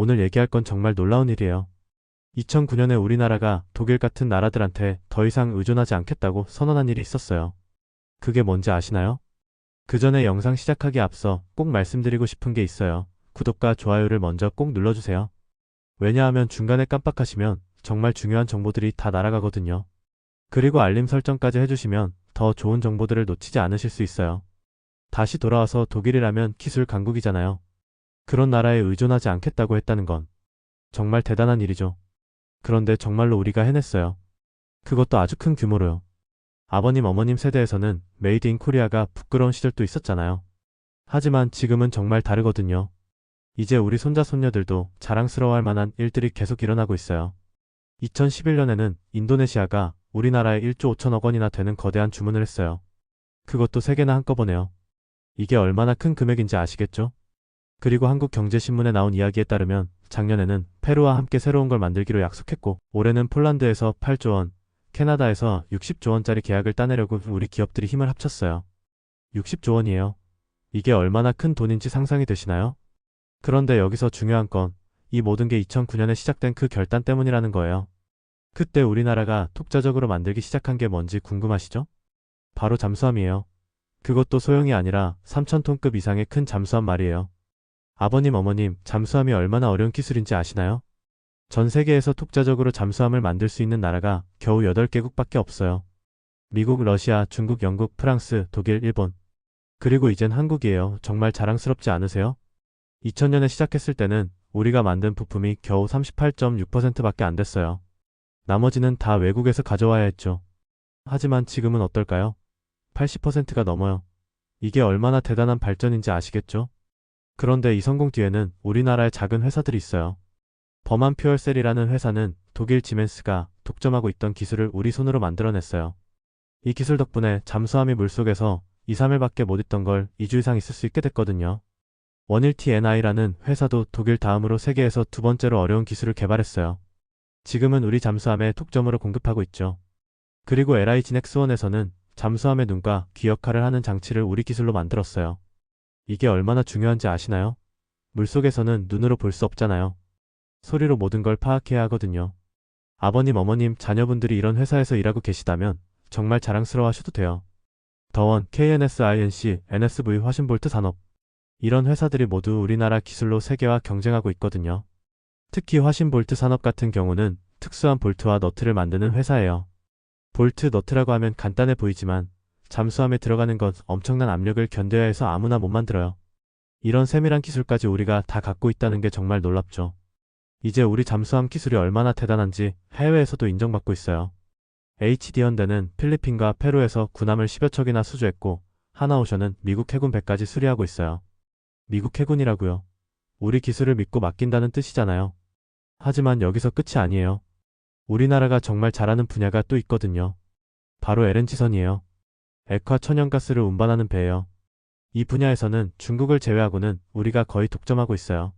오늘 얘기할 건 정말 놀라운 일이에요. 2009년에 우리나라가 독일 같은 나라들한테 더 이상 의존하지 않겠다고 선언한 일이 있었어요. 그게 뭔지 아시나요? 그 전에 영상 시작하기 앞서 꼭 말씀드리고 싶은 게 있어요. 구독과 좋아요를 먼저 꼭 눌러주세요. 왜냐하면 중간에 깜빡하시면 정말 중요한 정보들이 다 날아가거든요. 그리고 알림 설정까지 해주시면 더 좋은 정보들을 놓치지 않으실 수 있어요. 다시 돌아와서 독일이라면 기술 강국이잖아요. 그런 나라에 의존하지 않겠다고 했다는 건 정말 대단한 일이죠. 그런데 정말로 우리가 해냈어요. 그것도 아주 큰 규모로요. 아버님 어머님 세대에서는 메이드 인 코리아가 부끄러운 시절도 있었잖아요. 하지만 지금은 정말 다르거든요. 이제 우리 손자 손녀들도 자랑스러워할 만한 일들이 계속 일어나고 있어요. 2011년에는 인도네시아가 우리나라에 1조 5천억 원이나 되는 거대한 주문을 했어요. 그것도 세 개나 한꺼번에요. 이게 얼마나 큰 금액인지 아시겠죠? 그리고 한국경제신문에 나온 이야기에 따르면 작년에는 페루와 함께 새로운 걸 만들기로 약속했고 올해는 폴란드에서 8조 원, 캐나다에서 60조 원짜리 계약을 따내려고 우리 기업들이 힘을 합쳤어요. 60조 원이에요. 이게 얼마나 큰 돈인지 상상이 되시나요? 그런데 여기서 중요한 건 이 모든 게 2009년에 시작된 그 결단 때문이라는 거예요. 그때 우리나라가 독자적으로 만들기 시작한 게 뭔지 궁금하시죠? 바로 잠수함이에요. 그것도 소형이 아니라 3,000톤급 이상의 큰 잠수함 말이에요. 아버님, 어머님, 잠수함이 얼마나 어려운 기술인지 아시나요? 전 세계에서 독자적으로 잠수함을 만들 수 있는 나라가 겨우 8개국밖에 없어요. 미국, 러시아, 중국, 영국, 프랑스, 독일, 일본. 그리고 이젠 한국이에요. 정말 자랑스럽지 않으세요? 2000년에 시작했을 때는 우리가 만든 부품이 겨우 38.6%밖에 안 됐어요. 나머지는 다 외국에서 가져와야 했죠. 하지만 지금은 어떨까요? 80%가 넘어요. 이게 얼마나 대단한 발전인지 아시겠죠? 그런데 이 성공 뒤에는 우리나라의 작은 회사들이 있어요. 버만 퓨얼셀이라는 회사는 독일 지멘스가 독점하고 있던 기술을 우리 손으로 만들어냈어요. 이 기술 덕분에 잠수함이 물속에서 2, 3일밖에 못 있던 걸 2주 이상 있을 수 있게 됐거든요. 원일 TNI라는 회사도 독일 다음으로 세계에서 두 번째로 어려운 기술을 개발했어요. 지금은 우리 잠수함에 독점으로 공급하고 있죠. 그리고 LIG 넥스원에서는 잠수함의 눈과 귀 역할을 하는 장치를 우리 기술로 만들었어요. 이게 얼마나 중요한지 아시나요? 물속에서는 눈으로 볼 수 없잖아요. 소리로 모든 걸 파악해야 하거든요. 아버님, 어머님, 자녀분들이 이런 회사에서 일하고 계시다면 정말 자랑스러워 하셔도 돼요. 더원, KNSINC, NSV 화신볼트 산업. 이런 회사들이 모두 우리나라 기술로 세계와 경쟁하고 있거든요. 특히 화신볼트 산업 같은 경우는 특수한 볼트와 너트를 만드는 회사예요. 볼트 너트라고 하면 간단해 보이지만 잠수함에 들어가는 건 엄청난 압력을 견뎌야 해서 아무나 못 만들어요. 이런 세밀한 기술까지 우리가 다 갖고 있다는 게 정말 놀랍죠. 이제 우리 잠수함 기술이 얼마나 대단한지 해외에서도 인정받고 있어요. HD현대는 필리핀과 페루에서 군함을 10여 척이나 수주했고 하나오션은 미국 해군 배까지 수리하고 있어요. 미국 해군이라고요. 우리 기술을 믿고 맡긴다는 뜻이잖아요. 하지만 여기서 끝이 아니에요. 우리나라가 정말 잘하는 분야가 또 있거든요. 바로 LNG선이에요. 액화 천연가스를 운반하는 배예요. 이 분야에서는 중국을 제외하고는 우리가 거의 독점하고 있어요.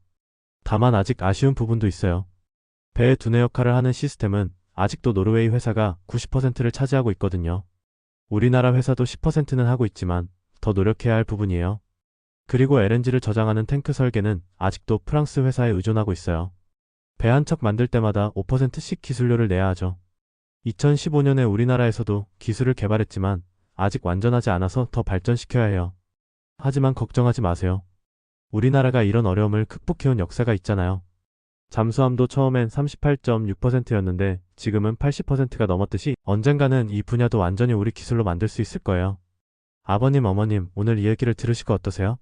다만 아직 아쉬운 부분도 있어요. 배의 두뇌 역할을 하는 시스템은 아직도 노르웨이 회사가 90%를 차지하고 있거든요. 우리나라 회사도 10%는 하고 있지만 더 노력해야 할 부분이에요. 그리고 LNG를 저장하는 탱크 설계는 아직도 프랑스 회사에 의존하고 있어요. 배 한 척 만들 때마다 5%씩 기술료를 내야 하죠. 2015년에 우리나라에서도 기술을 개발했지만 아직 완전하지 않아서 더 발전시켜야 해요. 하지만 걱정하지 마세요. 우리나라가 이런 어려움을 극복해온 역사가 있잖아요. 잠수함도 처음엔 38.6%였는데 지금은 80%가 넘었듯이 언젠가는 이 분야도 완전히 우리 기술로 만들 수 있을 거예요. 아버님, 어머님, 오늘 이 얘기를 들으시고 어떠세요?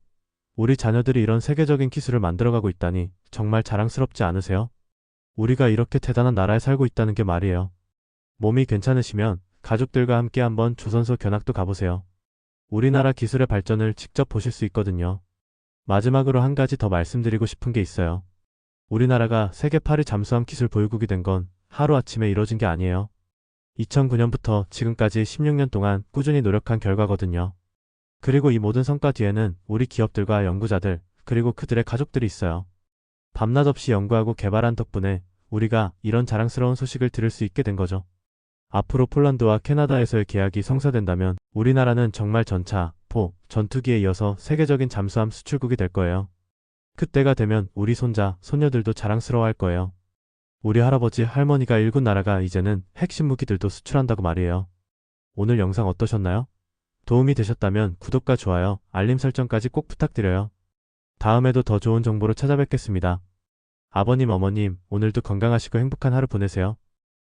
우리 자녀들이 이런 세계적인 기술을 만들어가고 있다니 정말 자랑스럽지 않으세요? 우리가 이렇게 대단한 나라에 살고 있다는 게 말이에요. 몸이 괜찮으시면 가족들과 함께 한번 조선소 견학도 가보세요. 우리나라 기술의 발전을 직접 보실 수 있거든요. 마지막으로 한 가지 더 말씀드리고 싶은 게 있어요. 우리나라가 세계 8위 잠수함 기술 보유국이 된 건 하루아침에 이뤄진 게 아니에요. 2009년부터 지금까지 16년 동안 꾸준히 노력한 결과거든요. 그리고 이 모든 성과 뒤에는 우리 기업들과 연구자들, 그리고 그들의 가족들이 있어요. 밤낮 없이 연구하고 개발한 덕분에 우리가 이런 자랑스러운 소식을 들을 수 있게 된 거죠. 앞으로 폴란드와 캐나다에서의 계약이 성사된다면 우리나라는 정말 전차, 포, 전투기에 이어서 세계적인 잠수함 수출국이 될 거예요. 그때가 되면 우리 손자, 손녀들도 자랑스러워할 거예요. 우리 할아버지, 할머니가 일군 나라가 이제는 핵심 무기들도 수출한다고 말이에요. 오늘 영상 어떠셨나요? 도움이 되셨다면 구독과 좋아요, 알림 설정까지 꼭 부탁드려요. 다음에도 더 좋은 정보로 찾아뵙겠습니다. 아버님, 어머님, 오늘도 건강하시고 행복한 하루 보내세요.